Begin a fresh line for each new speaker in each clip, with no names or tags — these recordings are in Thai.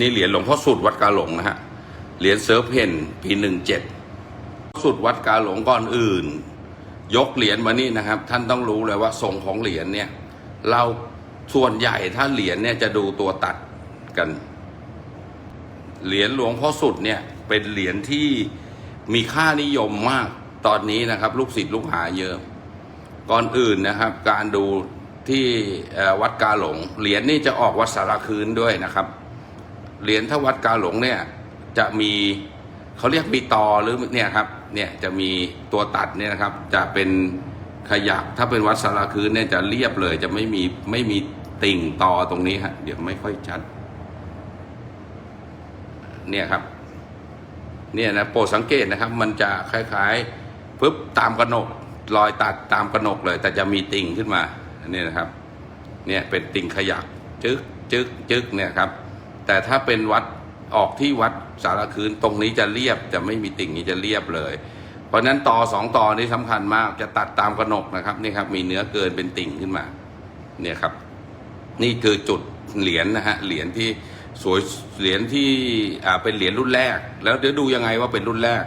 นี่เหรียญหลวงพ่อสุดวัดกาหลงนะฮะ เหรียญเซิร์ฟเพนปีหนึ่งเจ็ดสุดวัดกาหลงก่อนอื่น ยกเหรียญมานี่นะครับ ท่านต้องรู้เลยว่าทรงของเหรียญเนี่ย เราส่วนใหญ่ถ้าเหรียญเนี่ยจะดูตัวตัดกัน เหรียญหลวงพ่อสุดเนี่ย เป็นเหรียญที่มีค่านิยมมากตอนนี้นะครับ ลูกศิษย์ลูกหาเยอะ ก่อนอื่นนะครับ การดูที่วัดกาหลง เหรียญนี่จะออกวัดสารคืนด้วยนะครับ เหรียญถ้าวัดกาหลงเนี่ยจะมีเขาเรียกมีตอหรือเนี่ยครับเนี่ยจะมีตัวตัดเนี่ยนะครับจะเป็นขยักถ้าเป็นวัดสารคืนเนี่ยจะเรียบเลย จะไม่มีไม่มีติ่งตอตรงนี้ฮะเดี๋ยวไม่ค่อยชัดเนี่ยครับเนี่ยนะโปรดสังเกตนะครับ มันจะคล้ายๆปึ๊บตามกระหนกรอยตัดตามกระหนกเลย แต่จะมีติ่งขึ้นมาอันนี้นะครับ เนี่ยเป็นติ่งขยักจึกจึกจึกเนี่ยครับ แต่ถ้าเป็นวัดออกที่วัดสารคืนตรงนี้จะเรียบจะไม่มีติ่งนี้จะเรียบเลย เพราะฉะนั้นต่อสองต่อนี้สำคัญมากจะตัดตามกระหนกนะครับนี่ครับมีเนื้อเกินเป็นติ่งขึ้นมา เนี่ยครับ นี่คือจุดเหรียญนะฮะเหรียญที่สวยเหรียญที่อ่าเป็นเหรียญรุ่นแรก แล้วเดี๋ยวดูยังไงว่าเป็นรุ่นแรก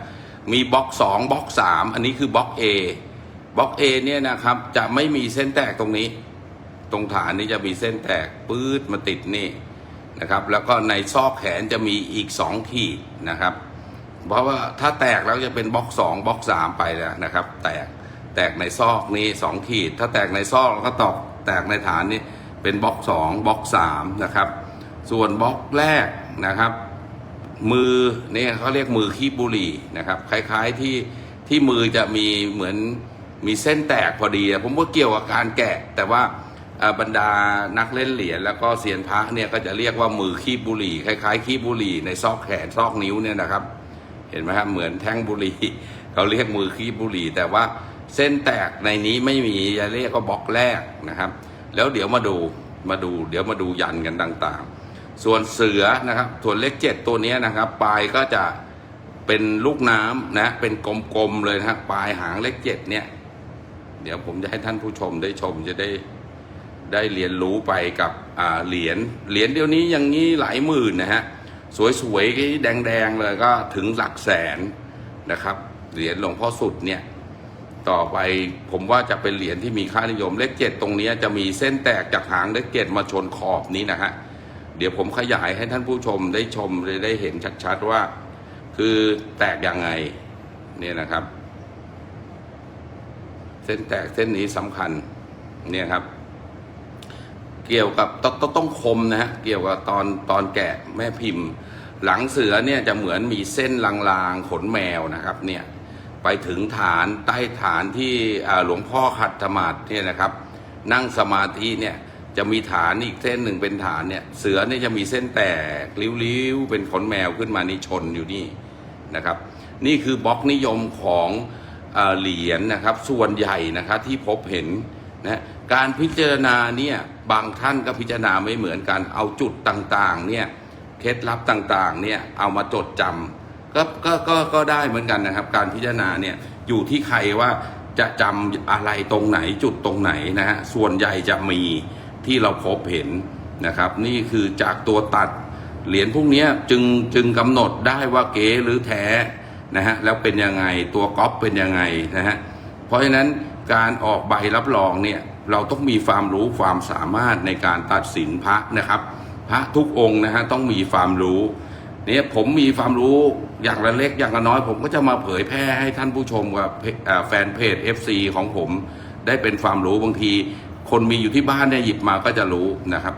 มีบล็อกสองบล็อกสามอันนี้คือบล็อก A บล็อก A เนี่ยนะครับจะไม่มีเส้นแตกตรงนี้ ตรงฐานนี้จะมีเส้นแตกปื๊ดมาติดนี่ นะครับ แล้วก็ในซอกแขนจะมีอีกสองขีดนะครับ เพราะว่าถ้าแตกแล้วจะเป็นบล็อกสองบล็อกสามไปแล้วนะครับ แตกแตกในซอกนี้สองขีด ถ้าแตกในซอกแล้วก็ตอกแตกในฐานนี้เป็นบล็อกสองบล็อกสามนะครับ ส่วนบล็อกแรกนะครับ มือเนี่ยเขาเรียกมือคีบบุหรี่นะครับ คล้ายๆที่ที่มือจะมีเหมือนมีเส้นแตกพอดีผมว่าเกี่ยวกับการแกะแต่ว่า บรรดานักเล่นเหรียญแล้วก็เซียนพระเนี่ยก็จะเรียกว่ามือคีบบุหรี่คล้ายๆ คีบบุหรี่ในซอกแขนซอกนิ้วเนี่ยนะครับ เห็นไหมครับเหมือนแท่งบุหรี่เขาเรียกมือคีบบุหรี่แต่ว่าเส้นแตกในนี้ไม่มีจะเรียกว่าบล็อกแรกนะครับ แล้วเดี๋ยวมาดูมาดู เดี๋ยวมาดูยันกันต่างๆ ส่วนเสือนะครับส่วนเลขเจ็ดตัวนี้นะครับ ปลายก็จะเป็นลูกน้ำนะเป็นกลมๆเลยนะครับปลายหางเลขเจ็ดเนี่ย เดี๋ยวผมจะให้ท่านผู้ชมได้ชมจะได้ ได้เรียนรู้ไปกับเหรียญเหรียญเดี๋ยวนี้อยังงี้หลายหมื่นนะฮะสวยๆแดงๆเลยก็ถึงหลักแสนนะครับเหรียญหลวงพ่อสุดเนี่ยต่อไปผมว่าจะเป็นเหรียญที่มีค่านิยมเลขเจ็ดตรงนี้จะมีเส้นแตกจากหางเลขเจ็ดมาชนขอบนี้นะฮะเดี๋ยวผมขยายให้ท่านผู้ชมได้ชมได้ได้เห็นชัดๆว่า คือแตกยังไงเนี่ยนะครับ เส้นแตกเส้นนี้สำคัญเนี่ยครับ เกี่ยวกับต้องต้องต้องคมนะฮะเกี่ยวกับตอนตอนแกะแม่พิมพ์ หลังเสือเนี่ยจะเหมือนมีเส้นลางๆขนแมวนะครับเนี่ยไปถึงฐานใต้ฐานที่หลวงพ่อขัดธรรมาทเนี่ยนะครับ นั่งสมาธิเนี่ยจะมีฐานอีกเส้นหนึ่งเป็นฐานเนี่ยเสือเนี่ยจะมีเส้นแตกริ้วๆเป็นขนแมวขึ้นมานี่ชนอยู่นี่นะครับ นี่คือบล็อกนิยมของอเหรียญนะครับ ส่วนใหญ่นะครับที่พบเห็น นะการพิจารณาเนี่ยบางท่านก็พิจารณาไม่เหมือนกัน เอาจุดต่างๆเนี่ยเคล็ดลับต่างๆเนี่ยเอามาจดจำก็ก็ก็ก็ได้เหมือนกันนะครับ การพิจารณาเนี่ยอยู่ที่ใครว่าจะจำอะไรตรงไหนจุดตรงไหนนะฮะส่วนใหญ่จะมีที่เราพบเห็นนะครับ นี่คือจากตัวตัดเหรียญพวกนี้จึงจึงกำหนดได้ว่าเก๋หรือแท้นะฮะแล้วเป็นยังไงตัวก๊อปเป็นยังไงนะฮะเพราะฉะนั้น การออกใบรับรองเนี่ยเราต้องมีความรู้ความสามารถในการตัดสินพระนะครับ พระทุกองค์นะฮะต้องมีความรู้เนี่ยผมมีความรู้อย่างละเล็กอย่างละน้อย ผมก็จะมาเผยแพร่ให้ท่านผู้ชมกับแฟนเพจ FC ของผม ได้เป็นความรู้บางที คนมีอยู่ที่บ้านเนี่ยหยิบมาก็จะรู้นะครับ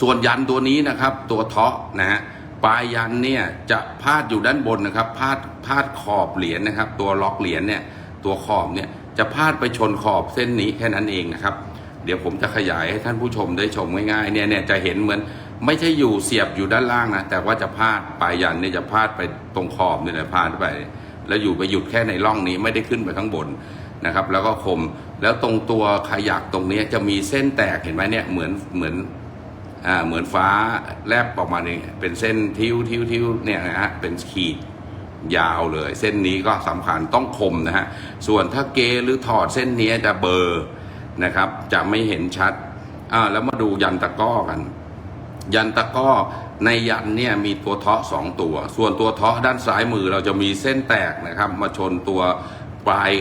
ส่วนยันตัวนี้นะครับ ตัวเทาะนะฮะปลายยันเนี่ยจะพาดอยู่ด้านบนนะครับพาดพาดขอบเหรียญนะครับ ตัวล็อกเหรียญเนี่ยตัวขอบเนี่ย จะพาดไปชนขอบเส้นนี้แค่นั้นเองนะครับ เดี๋ยวผมจะขยายให้ท่านผู้ชมได้ชมง่ายๆเนี่ยเนี่ยจะเห็นเหมือนไม่ใช่อยู่เสียบอยู่ด้านล่างนะแต่ว่าจะพาดปลายยันเนี่ยจะพาดไปตรงขอบเนี่ยนะพาดไป แล้วอยู่ไปหยุดแค่ในร่องนี้ไม่ได้ขึ้นไปข้างบนนะครับ แล้วก็คมแล้วตรงตัวขยักตรงนี้จะมีเส้นแตกเห็นไหมเนี่ยเหมือนเหมือนอ่าเหมือนฟ้าแลบออกมาเนี่ยเป็นเส้นทิ้วทิ้วทิ้วเนี่ยนะฮะเป็นขีด ยาวเลย เส้นนี้ก็สำคัญต้องคมนะฮะส่วนถ้าเกหรือถอดเส้นนี้จะเบอร์นะครับจะไม่เห็นชัดอ่าแล้วมาดูยันตะก้อกัน ยันตะก้อในยันเนี่ยมีตัวเทาะสองตัว ส่วนตัวเทาะด้านซ้ายมือเราจะมีเส้นแตกนะครับ มาชนตัวปลาย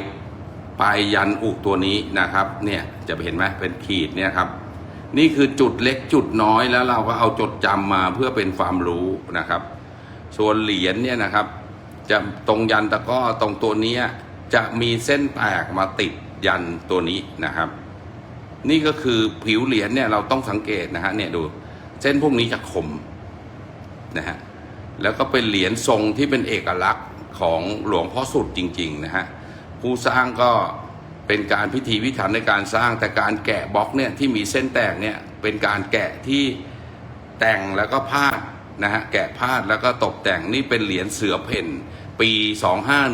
ปลายยันอุกตัวนี้นะครับเนี่ยจะเห็นไหมเป็นขีดเนี่ยครับนี่คือจุดเล็กจุดน้อยแล้วเราก็เอาจดจำมาเพื่อเป็นความรู้นะครับ ส่วนเหรียญเนี่ยนะครับ จะตรงยันตะก้อตรงตัวนี้จะมีเส้นแตกมาติดยันตัวนี้นะครับ นี่ก็คือผิวเหรียญเนี่ยเราต้องสังเกตนะฮะเนี่ยดู เส้นพวกนี้จะคมนะฮะแล้วก็เป็นเหรียญทรงที่เป็นเอกลักษณ์ของหลวงพ่อสุดจริง ๆ นะฮะผู้สร้างก็เป็นการพิธีพิถันในการสร้างแต่การแกะบล็อกเนี่ยที่มีเส้นแตกเนี่ยเป็นการแกะที่แต่งแล้วก็พา นะฮะแกะพาดแล้วก็ตกแต่งนี่เป็นเหรียญเสือเพ่นปี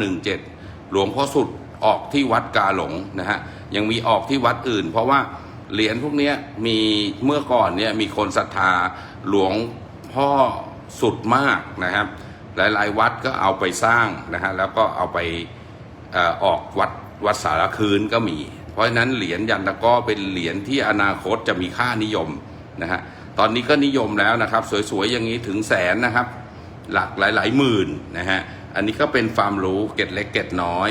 2517 หลวงพ่อสุดออกที่วัดกาหลงนะฮะยังมีออกที่วัดอื่น เพราะว่าเหรียญพวกนี้มีเมื่อก่อนเนี่ยมีคนศรัทธาหลวงพ่อสุดมากนะครับ หลายๆ วัดก็เอาไปสร้างนะฮะแล้วก็เอาไปออกวัดวัดสารคืนก็มี เพราะฉะนั้นเหรียญยันตะก้อเป็นเหรียญที่อนาคตจะมีค่านิยมนะฮะ ตอนนี้ก็นิยมแล้วนะครับ สวยๆอย่างนี้ถึงแสนนะครับ หลักหลายๆหมื่นนะฮะอันนี้ก็เป็นความรู้เก็ดเล็กเก็ดน้อย